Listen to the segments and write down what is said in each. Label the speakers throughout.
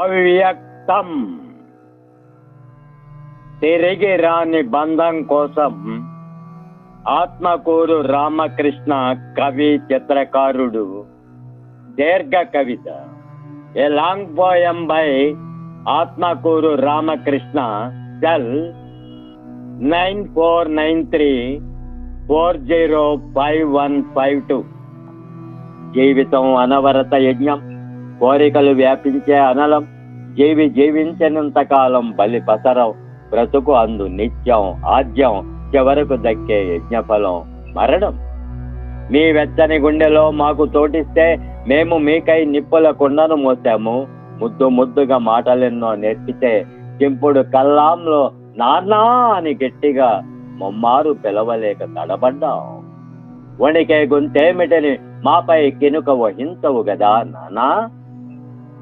Speaker 1: అవ్యక్తం. తిరిగి రాని బంధం కోసం ఆత్మకూరు రామకృష్ణ కవి చిత్రకారుడు దీర్ఘ కవిత a long poem by Atmakuru Ramakrishna cell nine four nine three four zero five one five two. జీవితం అనవరత యజ్ఞం. కోరికలు వ్యాపించే అనలం. జీవి జీవించినంత కాలం బలి పసరం. బ్రతుకు అందు నిత్యం ఆద్యం చివరకు దక్కే యజ్ఞఫలం. మరణం. మీ వెచ్చని గుండెలో మాకు తోటిస్తే మేము మీకై నిప్పుల కుండను మోసాము. ముద్దు ముద్దుగా మాటలెన్నో నేర్పితే చింపుడు కల్లాంలో నాన్నా అని గట్టిగా మొమ్మారు పిలవలేక తడబడ్డాం. వణికే గుంతేమిటని మాపై కినుక వహించవు గదా నానా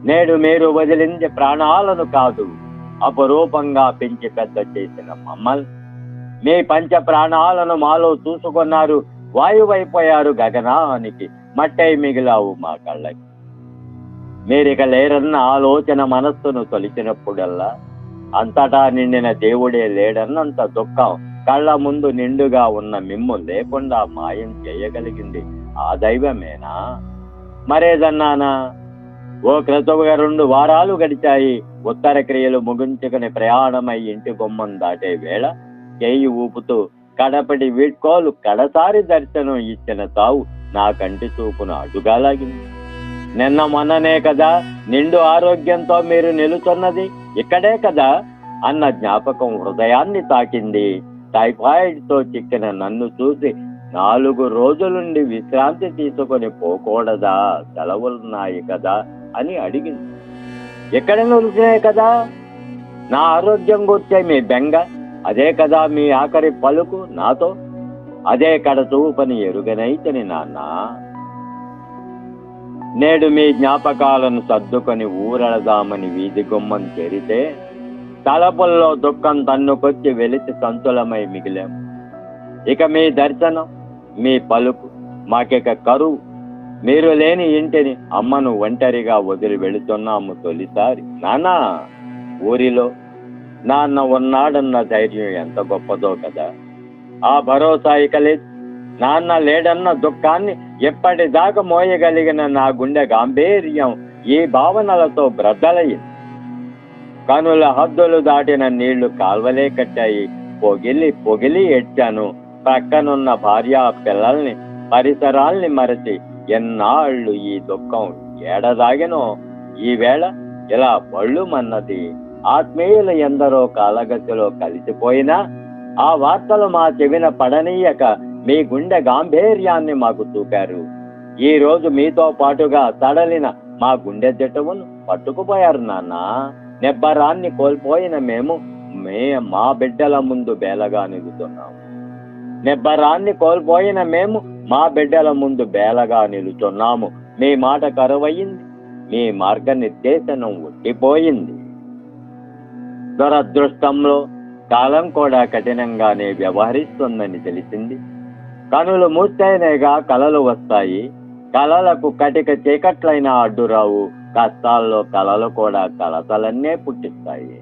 Speaker 1: నేడు మీరు వదిలింది ప్రాణాలను కాదు అపరూపంగా పెంచి పెద్ద చేసిన మమ్మల్ని. మీ పంచ ప్రాణాలను మాలో చూసుకున్నారు వాయువైపోయారు గగనానికి మట్టై మిగిలావు మా కళ్ళకి. మీరిక లేరన్న ఆలోచన మనస్సును తొలిచినప్పుడల్లా అంతటా నిండిన దేవుడే లేడన్నంత దుఃఖం కళ్ళ ముందు నిండుగా ఉన్న మిమ్ము లేకుండా మాయం చేయగలిగింది ఆ దైవమేనా? మరేదన్నానా? ఓ క్రతువుగా రెండు వారాలు గడిచాయి. ఉత్తర క్రియలు ముగించుకుని ప్రయాణమై ఇంటి గుమ్మం దాటే వేళ చేయి ఊపుతూ కడపటి వీడ్కోలు కడసారి దర్శనం ఇచ్చిన తావు నా కంటి చూపును అడుగాలాగింది నిన్న మొన్ననే కదా నిండు ఆరోగ్యంతో మీరు నిలుచున్నది? ఇక్కడే కదా అన్న జ్ఞాపకం హృదయాన్ని తాకింది. టైఫాయిడ్తో చిక్కిన నన్ను చూసి నాలుగు రోజులుండి విశ్రాంతి తీసుకొని పోకూడదా? సెలవులున్నాయి కదా. అని అడిగింది. ఎక్కడైనా నిలిచినాయి కదా. నా ఆరోగ్యం గుర్చే మీ బెంగ. అదే కదా మీ ఆఖరి పలుకు నాతో. అదే కడ చూపని ఎరుగనైతని నాన్న. నేడు మీ జ్ఞాపకాలను సర్దుకొని ఊరడదామని వీధి గుమ్మం చేరితే తలపుల్లో దుఃఖం తన్నుకొచ్చి వెలిసి సంతులమై మిగిలాం. ఇక మీ దర్శనం మీ పలుకు మాకిక కరువు మీరు లేని ఇంటిని అమ్మను ఒంటరిగా వదిలి వెళుతున్నాము తొలిసారి. నానా ఊరిలో నాన్న ఉన్నాడన్న ధైర్యం ఎంత గొప్పదో కదా. ఆ భరోసా ఇక లేదు. నాన్న లేడన్న దుఃఖాన్ని ఎప్పటిదాకా మోయగలిగిన నా గుండె గాంభీర్యం ఈ భావనలతో బ్రద్దలయ్యింది. కనుల హద్దులు దాటిన నీళ్ళు కాల్వలే కట్టాయి. పొగిలి పొగిలి ఎడ్చాను పక్కనున్న భార్య పిల్లల్ని పరిసరాల్ని మరచి ఎన్నాళ్ళు ఈ దుఃఖం ఏడదాగెనో? ఈవేళ ఇలా బళ్ళు మన్నది ఆత్మీయులు ఎందరో కాలగతిలో కలిసిపోయినా ఆ వార్తలు మా చెవిన పడనీయక మీ గుండె గాంభీర్యాన్ని మాకు చూపారు. ఈ రోజు మీతో పాటుగా తడలిన మా గుండె జట్టువును పట్టుకుపోయారు నాన్న. నిబ్బరాన్ని కోల్పోయిన మేము మే మా బిడ్డల ముందు బేలగా నిగుతున్నాము నెబ్బరాన్ని కోల్పోయిన మేము మా బిడ్డల ముందు బేలగా నిలుచున్నాము. మీ మాట కరువయింది మీ మార్గనిర్దేశనం ఉట్టిపోయింది. దురదృష్టంలో కాలం కూడా కఠినంగానే వ్యవహరిస్తుందని తెలిసింది. కనులు మూస్తేనేగా కలలు వస్తాయి. కలలకు కటిక చీకట్లైన అడ్డురావు. కష్టాల్లో కలలు కూడా కలతలన్నే పుట్టిస్తాయి.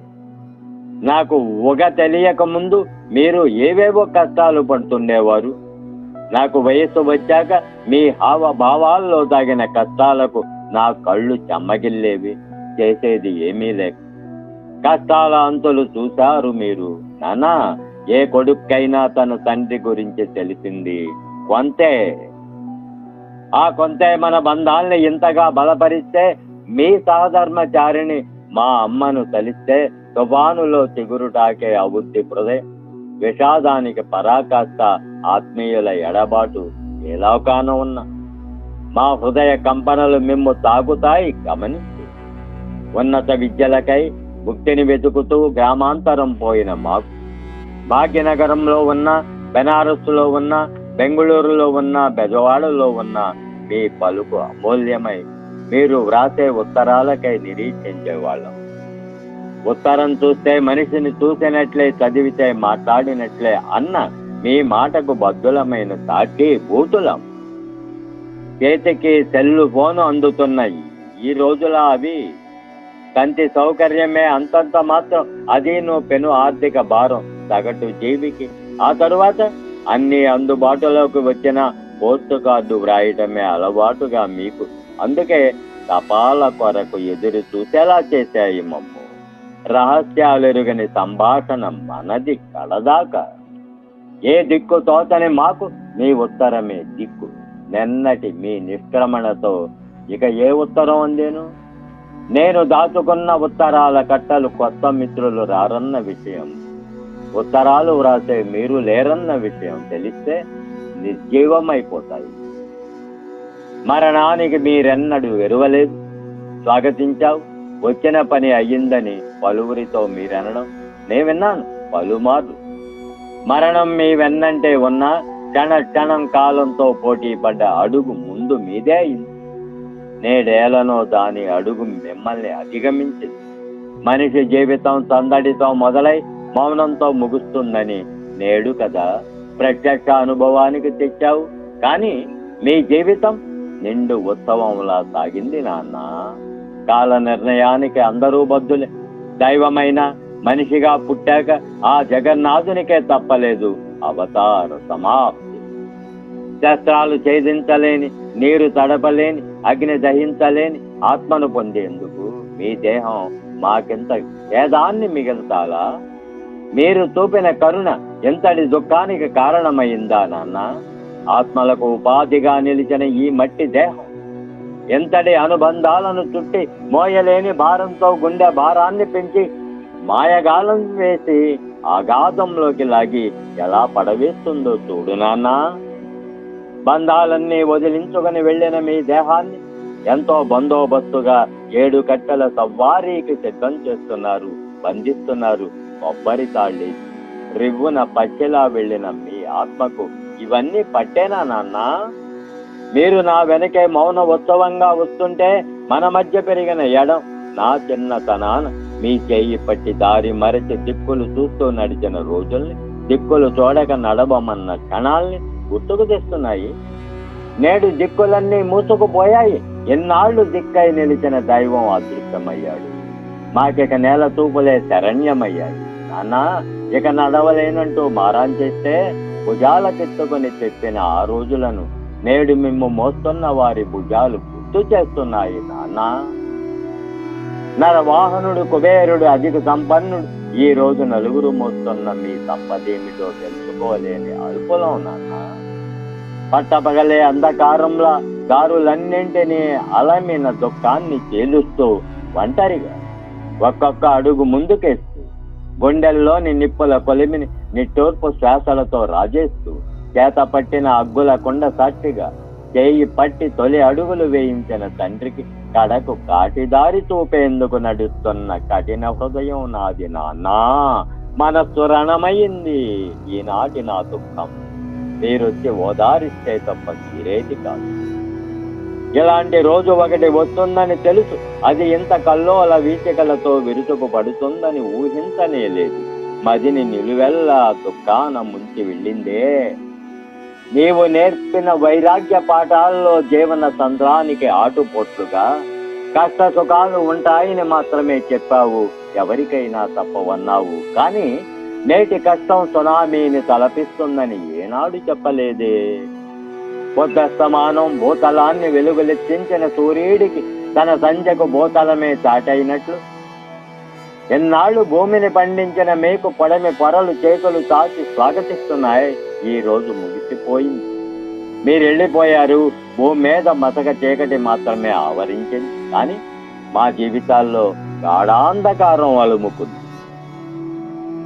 Speaker 1: నాకు ఉగ తెలియక ముందు మీరు ఏవేవో కష్టాలు పడుతుండేవారు. నాకు వయస్సు వచ్చాక మీ హావభావాల్లో తగిన కష్టాలకు నా కళ్ళు చెమ్మగిల్లేవి. చేసేది ఏమీ లేక. కష్టాల అంతులు చూశారు మీరు. నానా ఏ కొడుక్కైనా తన తండ్రి గురించి తెలిసింది. కొంతే. ఆ కొంతే మన బంధాల్ని ఇంతగా బలపరిస్తే మీ సహధర్మచారిని మా అమ్మను తలిస్తే తుఫానులో చిగురుటాకే అవుద్ది హృదయం. విషాదానికి పరాకాష్ట ఆత్మీయుల ఎడబాటు ఎలాకాన ఉన్న. మా హృదయ కంపనలు మిమ్ము తాగుతాయి గమనించి. ఉన్నత విద్యలకై ముక్తిని వెతుకుతూ గ్రామాంతరం పోయిన మాకు. భాగ్యనగరంలో ఉన్న బెనారస్లో ఉన్న బెంగళూరులో ఉన్న బెజవాడలో ఉన్న మీ పలుకు అమూల్యమై మీరు వ్రాసే ఉత్తరాలకై నిరీక్షించేవాళ్ళం. ఉత్తరం చూస్తే మనిషిని చూసినట్లే చదివితే మాట్లాడినట్లే అన్న మీ మాటకు బద్దులమైన సాటి భూతులం. చేతికి సెల్లు ఫోను అందుతున్నాయి. ఈ రోజుల అవి. కంటి సౌకర్యమే అంతంత మాత్రం. అది నువ్వు పెను ఆర్థిక భారం. సగటు జీవికి. ఆ తరువాత అన్ని అందుబాటులోకి వచ్చిన పోస్ట్ కార్డు వ్రాయటమే అలవాటుగా మీకు. అందుకే తపాల కొరకు ఎదురు చూసేలా చేశాయి మమ్మ రహస్యాలెరుగని సంభాషణ మనది కలదాకా. ఏ దిక్కు తోచని మాకు మీ ఉత్తరమే దిక్కు. నిన్నటి మీ నిష్క్రమణతో ఇక ఏ ఉత్తరం అందేను? నేను దాచుకున్న ఉత్తరాల కట్టలు కొత్త మిత్రులు రారన్న విషయం. ఉత్తరాలు వ్రాసే మీరు లేరన్న విషయం తెలిస్తే నిర్జీవమైపోతాయి. మరణానికి మీరెన్నడూ ఎరువలేదు. స్వాగతించావు. వచ్చిన పని అయ్యిందని పలువురితో మీరనడం నే విన్నాను పలుమార్లు. మరణం మీ వెన్నంటే ఉన్న క్షణ క్షణం కాలంతో పోటీ పడ్డ అడుగు ముందు మీదే అయింది. నేడేలనో దాని అడుగు మిమ్మల్ని అధిగమించింది. మనిషి జీవితం సందడితో మొదలై మౌనంతో ముగుస్తుందని నేడు కదా ప్రత్యక్ష అనుభవానికి తెచ్చావు. కానీ మీ జీవితం నిండు ఉత్సవంలా సాగింది నాన్న. కాల నిర్ణయానికి అందరూ బద్దులే. దైవమైన మనిషిగా పుట్టాక ఆ జగన్నాథునికే తప్పలేదు. అవతార సమాప్తి. శస్త్రాలు ఛేదించలేని నీరు తడపలేని అగ్ని దహించలేని ఆత్మను పొందేందుకు మీ దేహం మాకెంత ఏదాన్ని మిగలతాలా? మీరు చూపిన కరుణ ఎంతటి దుఃఖానికి కారణమైందా నాన్న? ఆత్మలకు ఉపాధిగా నిలిచిన ఈ మట్టి దేహం ఎంతటి అనుబంధాలను చుట్టి మోయలేని భారంతో గుండె భారాన్ని పెంచి మాయగాలం వేసి అగాధంలోకి లాగి ఎలా పడవేస్తుందో చూడు నాన్నా. బంధాలన్నీ వదిలించుకొని వెళ్ళిన మీ దేహాన్ని ఎంతో బందోబస్తుగా ఏడు కట్టెల సవ్వారీకి సిద్ధం చేస్తున్నారు బంధిస్తున్నారు కొబ్బరి తాళ్ళి. రివ్వున పచ్చెలా వెళ్ళిన మీ ఆత్మకు ఇవన్నీ పట్టేనా నాన్నా? మీరు నా వెనకే మౌన ఉత్సవంగా వస్తుంటే మన మధ్య పెరిగిన ఎడం నా చిన్నతనాన మీ చేయి పట్టి దారి మరచి దిక్కులు చూస్తూ నడిచిన రోజుల్ని దిక్కులు చూడక నడవమన్న క్షణాల్ని గుర్తుకు తెస్తున్నాయి. నేడు దిక్కులన్నీ మూసుకుపోయాయి. ఎన్నాళ్ళు దిక్కై నిలిచిన దైవం అదృష్టమయ్యాడు మాకిక నేల తూపులే శరణ్యమయ్యాయి. నాన్న ఇక నడవలేనంటూ మారాన్ చేస్తే భుజాలకెత్తుకొని చెప్పిన ఆ రోజులను నేడు మేము మోస్తున్న వారి భుజాలు గుర్తు చేస్తున్నాయి నాన్న. నరవాహనుడు కుబేరుడు అధిక సంపన్నుడు ఈ రోజు నలుగురు మోస్తున్న మీ సంపదేమిటో తెలుసుకోలేని అల్పులో నాన్న. పట్టపగలే అంధకారంలో దారులన్నింటినీ అలమిన దుఃఖాన్ని చేలుస్తూ ఒంటరిగా ఒక్కొక్క అడుగు ముందుకేస్తూ గుండెల్లోని నిప్పుల కొలిమిని నిట్టూర్పు శ్వాసలతో రాజేస్తూ చేత పట్టిన అగ్గుల కుండ సాక్షిగా చేయి పట్టి తొలి అడుగులు వేయించిన తండ్రికి కడకు కాటిదారి చూపేందుకు నడుస్తున్న కఠిన హృదయం నాది నానా మనస్సు రణమైంది ఈనాటి నా దుఃఖం. మీరొచ్చి ఓదారిస్తే తప్ప తీరేది కాదు. ఇలాంటి రోజు ఒకటి వస్తుందని తెలుసు. అది ఇంత కల్లోల వీచికలతో విరుచుకు పడుతుందని ఊహించనే లేదు. మదిని నిలువెల్లా దుఃఖాన ముంచి వెళ్ళిందే. నీవు నేర్పిన వైరాగ్య పాఠాల్లో జీవన సంద్రానికి ఆటుపోట్లుగా కష్ట సుఖాలు ఉంటాయని మాత్రమే చెప్పావు ఎవరికైనా తప్పవన్నావు. కానీ నేటి కష్టం సునామీని తలపిస్తుందని ఏనాడు చెప్పలేదే. పొద్దస్తమానం భూతలాన్ని వెలుగులెత్తించిన సూర్యుడికి తన సంజకు భూతలమే చాటైనట్లు ఎన్నాళ్ళు భూమిని పండించిన మేకు పొడమి పొరలు చేతులు చాచి స్వాగతిస్తున్నాయి. ఈ రోజు ముగిసిపోయింది. మీరు వెళ్ళిపోయారు భూమి మీద మసక చీకటి మాత్రమే ఆవరించింది. కానీ మా జీవితాల్లో గాఢాంధకారం అలుముకుంది.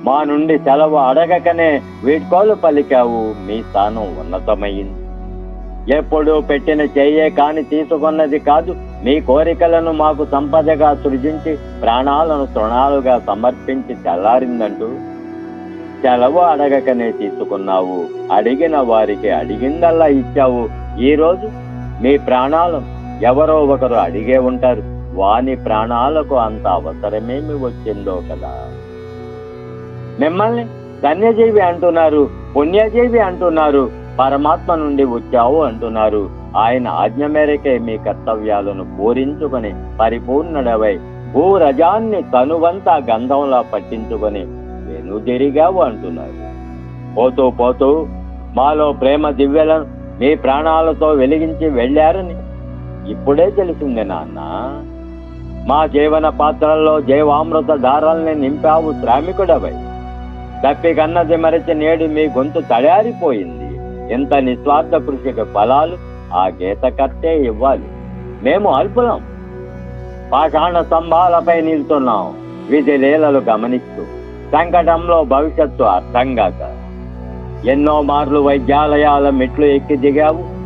Speaker 1: మా నుండి సెలవు అడగకనే వీడ్కోలు పలికావు. మీ స్థానం ఉన్నతమైంది. ఎప్పుడు పెట్టిన చెయ్యే కాని తీసుకున్నది కాదు. మీ కోరికలను మాకు సంపదగా సృజించి ప్రాణాలను తృణాలుగా సమర్పించి తెల్లారిందంటూ సెలవు అడగకనే తీసుకున్నావు. అడిగిన వారికి అడిగిందల్లా ఇచ్చావు. ఈరోజు మీ ప్రాణాలు ఎవరో ఒకరు అడిగే ఉంటారు. వాని ప్రాణాలకు అంత అవసరమేమి వచ్చిందో కదా. మిమ్మల్ని ధన్యజీవి అంటున్నారు పుణ్యజీవి అంటున్నారు పరమాత్మ నుండి వచ్చావు అంటున్నారు. ఆయన ఆజ్ఞ మేరకే మీ కర్తవ్యాలను పూరించుకొని పరిపూర్ణుడవై భూరజాన్ని తనువంతా గంధంలా పట్టించుకొని వెనుదిరిగావు అంటున్నారు పోతూ పోతూ మాలో ప్రేమ దివ్యలను మీ ప్రాణాలతో వెలిగించి వెళ్ళారని ఇప్పుడే తెలిసింది నాన్న. మా జీవన పాత్రల్లో జీవామృత దారాల్ని నింపావు శ్రామికుడవై. తప్పి కన్నది మరచి నేడు మీ గొంతు తడారిపోయింది. ఎంత నిస్వార్థ కృషికి ఫలాలు ఆ గీతకర్తే ఇవ్వాలి. మేము అల్పులం పాషాణ స్తంభాలపై నిల్చున్నాం. విధి లీలలు గమనిస్తూ సంకటంలో భవిష్యత్తు అర్థం కాక. ఎన్నో మార్లు వైద్యాలయాల మెట్లు ఎక్కి దిగావు.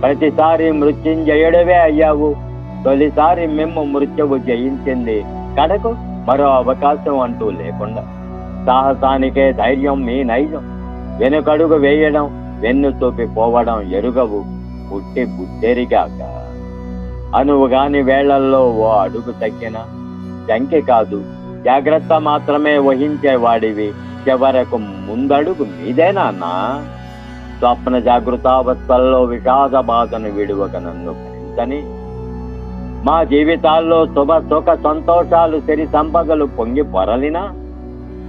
Speaker 1: ప్రతిసారి మృత్యుంజయుడవే అయ్యావు. తొలిసారి మేము మృత్యువు జయించింది కడకు. మరో అవకాశం అంటూ లేకుండా. సాహసానికే ధైర్యం మీ నైజం. వెనుకడుగు వేయడం వెన్ను చూపి పోవడం ఎరుగవు. పుట్టి బుద్ధెరిగాక అనువుగాని వేళల్లో ఓ అడుగు తగ్గిన జంకి కాదు జాగ్రత్త మాత్రమే వహించేవాడివి చివరకు ముందడుగు మీదేనా స్వప్న జాగృతావస్థల్లో విషాద బాధను విడువక నన్ను భరించని మా జీవితాల్లో శుభ సుఖ సంతోషాలు సిరి సంపదలు పొంగి పొరలినా.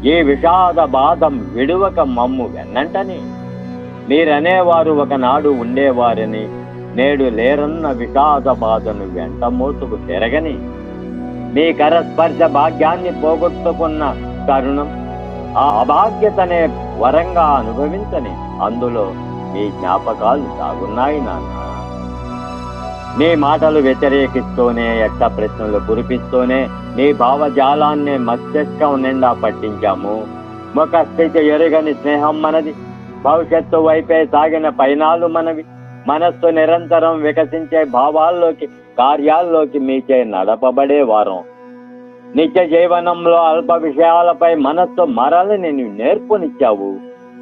Speaker 1: ఈ విషాద బాధం విడువక మమ్ము వెన్నంటని. మీరనేవారు ఒకనాడు ఉండేవారని నేడు లేరన్న విషాద బాధను వెంట మోసుకు తిరగని. మీ కరస్పర్శ భాగ్యాన్ని పోగొట్టుకున్న తరుణం ఆ అభాగ్యతనే వరంగా అనుభవించని అందులో మీ జ్ఞాపకాలు సాగున్నాయి నాన్న. నీ మాటలు వ్యతిరేకిస్తూనే ఎట్ట ప్రశ్నలు కురిపిస్తూనే మీ భావజాలాన్ని మస్తిష్కం నిండా పట్టించాము. ఒక స్థితి ఎరుగని స్నేహం మనది. భవిష్యత్తు వైపే సాగిన పైనాలు మనవి. మనస్సు నిరంతరం వికసించే భావాల్లోకి కార్యాల్లోకి మీచే నడపబడే వారం. నిత్య జీవనంలో అల్ప విషయాలపై మనస్సు మరలని నేర్పునిచ్చావు.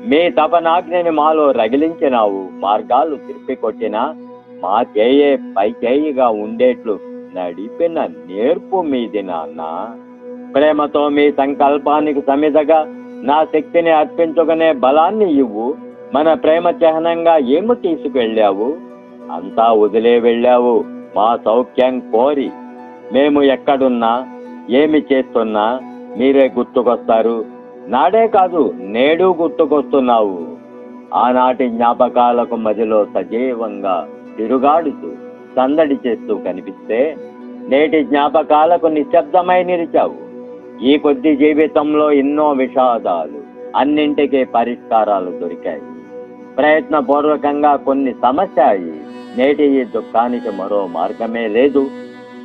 Speaker 1: మీ తపనాగ్నిని మాలో రగిలించినావు. మార్గాలు తిప్పికొట్టినా మా చేయే పై చేయిగా ఉండేట్లు నడిపిన నేర్పు మీది నాన్న. ప్రేమతో మీ సంకల్పానికి సమిదగా నా శక్తిని అర్పించుకునే బలాన్ని ఇవ్వు. మన ప్రేమ చిహ్నంగా ఏమి తీసుకెళ్ళావు? అంతా వదిలే వెళ్ళావు. మా సౌఖ్యం కోరి. మేము ఎక్కడున్నా? ఏమి చేస్తున్నా? మీరే గుర్తుకొస్తారు. నాడే కాదు నేడు గుర్తుకొస్తున్నావు. ఆనాటి జ్ఞాపకాలకు మధ్యలో సజీవంగా తిరుగాడుతూ సందడి చేస్తూ కనిపిస్తే నేటి జ్ఞాపకాలకు నిశ్శబ్దమై నిలిచావు. ఈ కొద్ది జీవితంలో ఎన్నో విషాదాలు అన్నింటికీ పరిష్కారాలు దొరికాయి. ప్రయత్నపూర్వకంగా కొన్ని సమస్యాయి నేటి ఈ దుఃఖానికి మరో మార్గమే లేదు.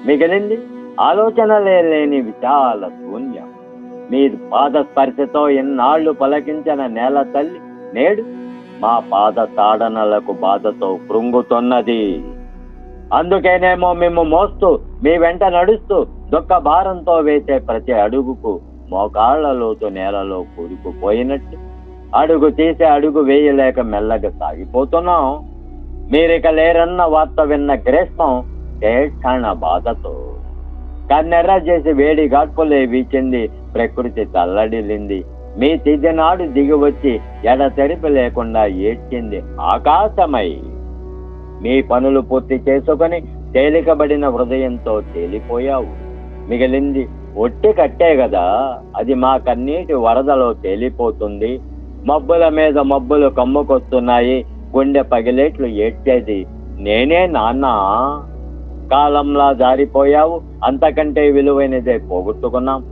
Speaker 1: మిగిలింది ఆలోచనలే లేని విశాల శూన్యం. మీ పాదస్పర్శతో ఎన్నాళ్ళు పలకించిన నేల తల్లి నేడు మా పాద తాడనలకు బాధతో కృంగుతున్నది. అందుకేనేమో మేము మోస్తూ మీ వెంట నడుస్తూ దుఃఖ భారంతో వేసే ప్రతి అడుగుకు మోకాళ్ళ లోతు నేలలో కూరుకుపోయినట్టు. అడుగు తీసే అడుగు వేయలేక మెల్లగా సాగిపోతున్నాం. మీరిక లేరన్న వార్త విన్న గ్రేస్తం తేక్షణ బాధతో. కన్నెర్ర చేసి వేడి గాడ్పులే వీచింది ప్రకృతి తల్లడిల్లింది. మీ తిది నాడు దిగి వచ్చి ఎడతెరిపి లేకుండా ఏడ్చింది ఆకాశమై. మీ పనులు పూర్తి చేసుకొని తేలికబడిన హృదయంతో తేలిపోయావు. మిగిలింది ఒట్టి కట్టే కదా అది మా కన్నీటి వరదలో తేలిపోతుంది. మబ్బుల మీద మబ్బులు కమ్ముకొస్తున్నాయి. గుండె పగిలేట్లు ఏడ్చేది నేనే నాన్న. కాలంలా జారిపోయావు. అంతకంటే విలువైనదే పోగొట్టుకున్నాం.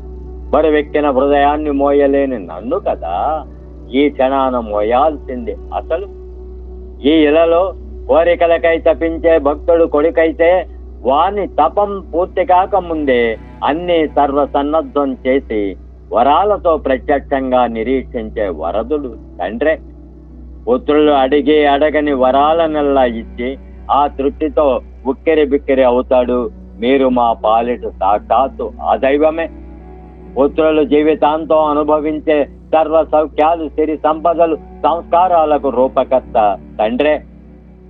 Speaker 1: బరువెక్కిన హృదయాన్ని మోయలేని నన్ను కదా ఈ క్షణాన మోయాల్సింది అసలు. ఈ ఇలలో కోరికలకై తప్పించే భక్తుడు కొడుకైతే వాని తపం పూర్తి కాకముందే అన్ని సర్వసన్నద్ధం చేసి వరాలతో ప్రత్యక్షంగా నిరీక్షించే వరదుడు తండ్రే. పుత్రులు అడిగి అడగని వరాలనల్లా ఇచ్చి ఆ తృప్తితో ఉక్కిరి బిక్కిరి అవుతాడు. మీరు మా పాలిట సాక్షాత్తు ఆ దైవమే. పుత్రులు జీవితాంతం అనుభవించే సర్వ సౌఖ్యాలు సిరి సంపదలు సంస్కారాలకు రూపకర్త తండ్రే.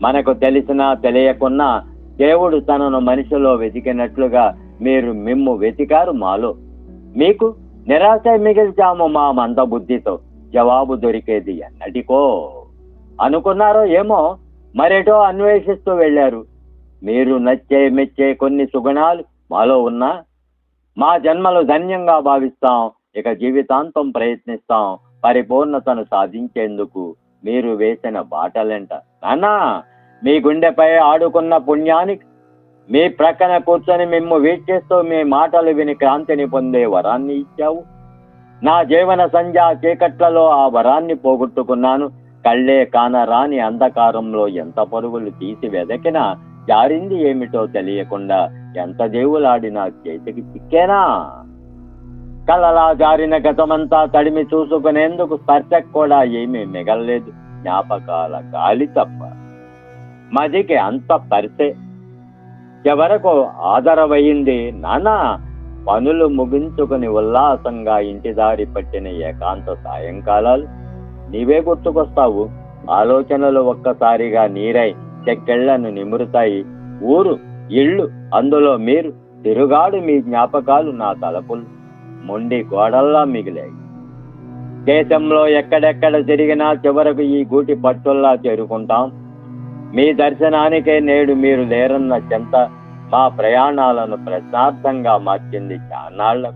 Speaker 1: మనకు తెలిసినా తెలియకున్నా దేవుడు తనను మనిషిలో వెతికినట్లుగా మీరు మిమ్ము వెతికారు మాలో. మీకు నిరాశ మిగిల్చాము మా మందబుద్ధితో. జవాబు దొరికేది ఎన్నటికో. అనుకున్నారో ఏమో మరేటో అన్వేషిస్తూ వెళ్ళారు. మీరు నచ్చే మెచ్చే కొన్ని సుగుణాలు మాలో ఉన్నా మా జన్మలు ధన్యంగా భావిస్తాం ఇక జీవితాంతం ప్రయత్నిస్తాం పరిపూర్ణతను సాధించేందుకు మీరు వేసిన బాటలంట. అన్నా మీ గుండెపై ఆడుకున్న పుణ్యానికి మీ ప్రక్కన కూర్చొని మిమ్ము వీక్షిస్తూ మీ మాటలు విని క్రాంతిని పొందే వరాన్ని ఇచ్చావు. నా జీవన సంధ్యా చీకట్లలో ఆ వరాన్ని పోగొట్టుకున్నాను. కళ్ళే కానరాని అంధకారంలో ఎంత పరుగులు తీసి వెదకినా జారింది ఏమిటో తెలియకుండా ఎంత దేవులాడినా చేతికి చిక్కేనా? కలలా జారిన గతమంతా తడిమి చూసుకునేందుకు స్పర్శకు కూడా ఏమీ మిగలలేదు. జ్ఞాపకాల గాలి తప్ప. మదికి అంత పరిసే చివరకు ఆదరవయింది నానా? పనులు ముగించుకుని ఉల్లాసంగా ఇంటి దారి పట్టిన ఏకాంత సాయంకాలాలు. నీవే గుర్తుకొస్తావు? ఆలోచనలు ఒక్కసారిగా నీరై చెక్కెళ్ళను నిమురుతాయి. ఊరు ఇళ్ళు అందులో మీరు తిరుగాడు మీ జ్ఞాపకాలు నా తలపులు. మొండి గోడల్లా మిగిలాయి. దేశంలో ఎక్కడెక్కడ తిరిగినా చివరకు ఈ గూటి పట్టుల్లా చేరుకుంటాం. మీ దర్శనానికే నేడు మీరు లేరన్న చెంత మా ప్రయాణాలను ప్రశ్నార్థంగా మార్చింది చాన్నాళ్ళ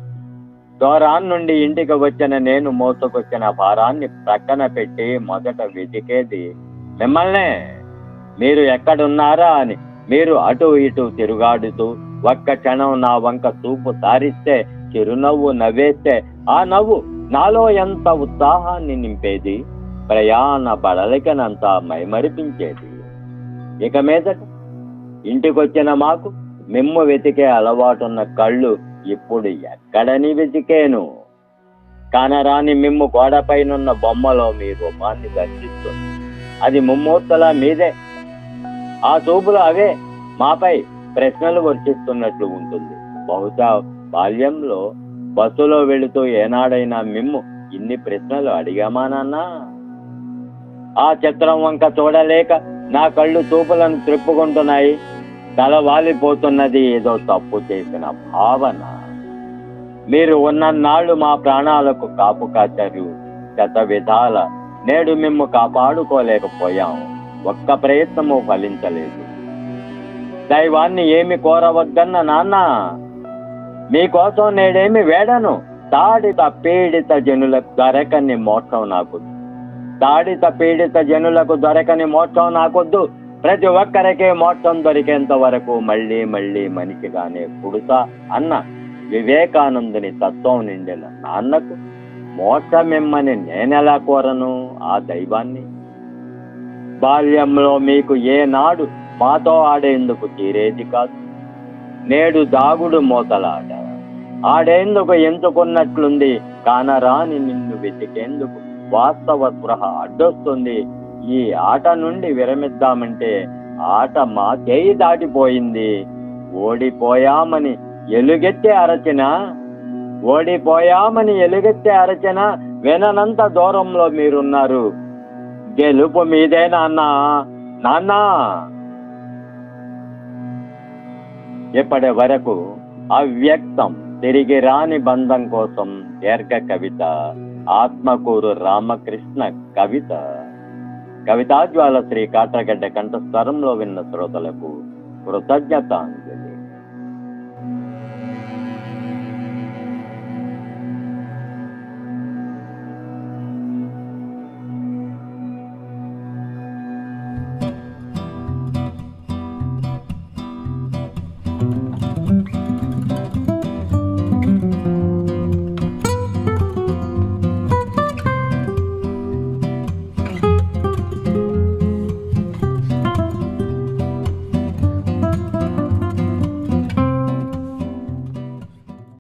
Speaker 1: దూరాన్ నుండి ఇంటికి వచ్చిన నేను మోసుకొచ్చిన భారాన్ని ప్రక్కన పెట్టి మొదట వెతికేది మిమ్మల్నే మీరు ఎక్కడున్నారా? అని. మీరు అటు ఇటు తిరుగాడుతూ ఒక్క క్షణం నా వంక చూపు సారిస్తే చిరునవ్వు నవ్వేస్తే ఆ నవ్వు నాలో ఎంత ఉత్సాహాన్ని నింపేది? ప్రయాణ బడలికనంతా మైమరిపించేది. ఇక మీదట ఇంటికొచ్చిన మాకు మిమ్ము వెతికే అలవాటున్న కళ్ళు ఇప్పుడు ఎక్కడని వెతికేను. కానరాని మిమ్ము గోడపైనున్న బొమ్మలో మీ రూపాన్ని దర్శిస్తుంది. అది ముమ్మూర్తలా మీదే. ఆ చూపులు అవే మాపై ప్రశ్నలు వర్షిస్తున్నట్లు ఉంటుంది. బహుశా బాల్యంలో బస్సులో వెళుతూ ఏనాడైనా మిమ్ము ఇన్ని ప్రశ్నలు అడిగామా నాన్నా? ఆ చిత్రం వంక చూడలేక నా కళ్ళు చూపులను త్రిప్పుకుంటున్నాయి. తల వాలిపోతున్నది ఏదో తప్పు చేసిన భావన. మీరు ఉన్నన్నాళ్ళు మా ప్రాణాలకు కాపు కాచారు. గత విధాల నేడు మిమ్ము కాపాడుకోలేకపోయాం. ఒక్క ప్రయత్నము ఫలించలేదు. దైవాన్ని ఏమి కోరవద్దన్న నాన్న? మీకోసం నేడేమి వేడను? తాడిత పీడిత జనులకు దొరకని మోక్షం నాకొద్దు. తాడిత పీడిత జనులకు దొరకని మోక్షం నాకొద్దు. ప్రతి ఒక్కరికే మోక్షం దొరికేంత వరకు మళ్ళీ మళ్ళీ మనిషిగానే పుడుతా అన్న వివేకానందుని తత్వం నిండిన నాన్నకు మోక్షమిమ్మని నేనెలా కోరను ఆ దైవాన్ని? బాల్యంలో మీకు ఏనాడు మాతో ఆడేందుకు తీరేది కాదు. నేడు దాగుడు మోతలాట. ఆడేందుకు ఎంచుకున్నట్లుంది? కానరాని నిన్ను వెతికేందుకు వాస్తవ స్పృహ అడ్డొస్తుంది. ఈ ఆట నుండి విరమిద్దామంటే ఆట మా చేయి దాటిపోయింది. ఓడిపోయామని ఎలుగెత్తి అరచిన ఓడిపోయామని ఎలుగెత్తి అరచిన విననంత దూరంలో మీరున్నారు. గెలుపు మీదే నాన్న నాన్నా. ఎప్పటి వరకు అవ్యక్తం తిరిగి రాని బంధం కోసం దీర్ఘ కవిత ఆత్మకూరు రామకృష్ణ కవిత. కవితాజ్వాల శ్రీ కాట్రగడ్డ కంఠస్వరంలో విన్న శ్రోతలకు కృతజ్ఞతాంజలి.